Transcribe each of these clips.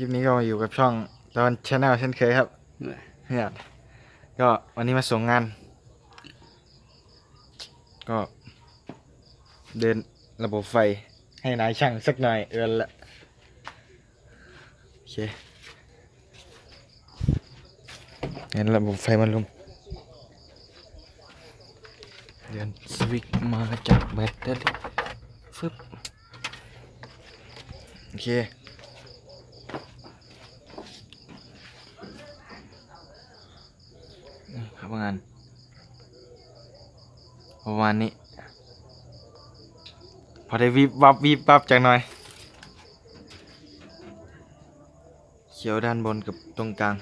ลิปนี้ก็มาอยู่กับช่องตอนชาแนลเช่นเคยครับเนี่ยก็วันนี้มาส่งงาน ก็ เดินระบบไฟให้นายช่างสักหน่อยเอือนละโอเคเห็นระบบไฟมันลุมเดินสวิตช์มาจากแบตเตอรี่ฟึบโอเค นี่ครับงานประมาณนี้ พอได้วิบวับวิบวับจังหน่อย เขียวด้านบนกับตรงกลาง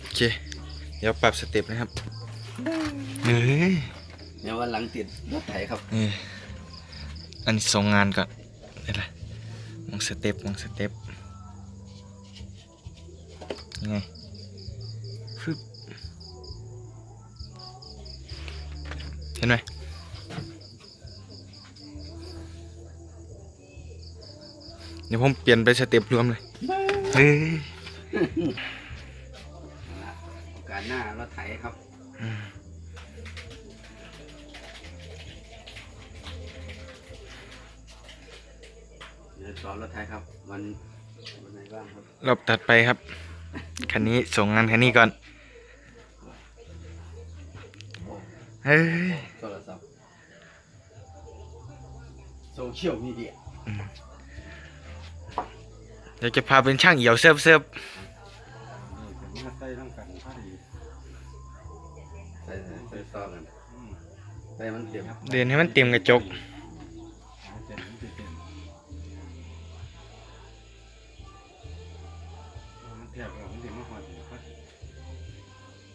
โอเค เดี๋ยวปรับสเต็ปนะครับเฮ้ยเนี่ยวันหลังติดรถไถครับนี่อันนี้ส่งงานก่อนนี่แหละมอ งสเต็ปมองสเต็ปยังไงฟึบเห็นไหมเดี๋ยวผมเปลี่ยนไปสเต็ปรวมเลยเฮ้ยโอกาสหน้ารถไถครับ สอนรถไถครับ วันวันไหนบ้างครับรอบตัดไปครับ คันนี้ส่งงานคันนี้ก่อน เฮ้ยโทรศัพท์โซเชียลมีเดียเดี๋ยวจะพาเป็นช่างเหี่ยวเซิร์ฟเซิร์ฟมาใส่น้ำกันพอดีใส่ใส่ใส่ซองกันใส่มันเต็มเดินให้มันเต็มกระจก เอามันเทียบกับมันสิมาหอดอยู่พอดี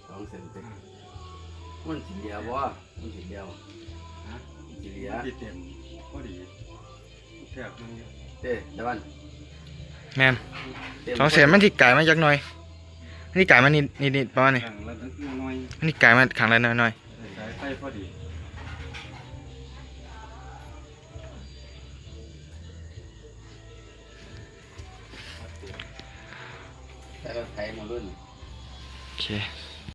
สองเซนเต็มมันสีเหลียวบ่มันสีเหลียวฮะสีเหลียมันสิเต็มพอดีเทียบมันอยู่เด้ตะวันแม่นเต็มสองแสนมันที่ไก่มาจากหน่อยมันที่ไก่มานิดนิดนิดประมาณนี้แข่งละนิดหน้อยมันที่ไก่มาขังละน้อยน้อยใส่ไฟพอดี แล้วก็ใช้มารุ่น โอเค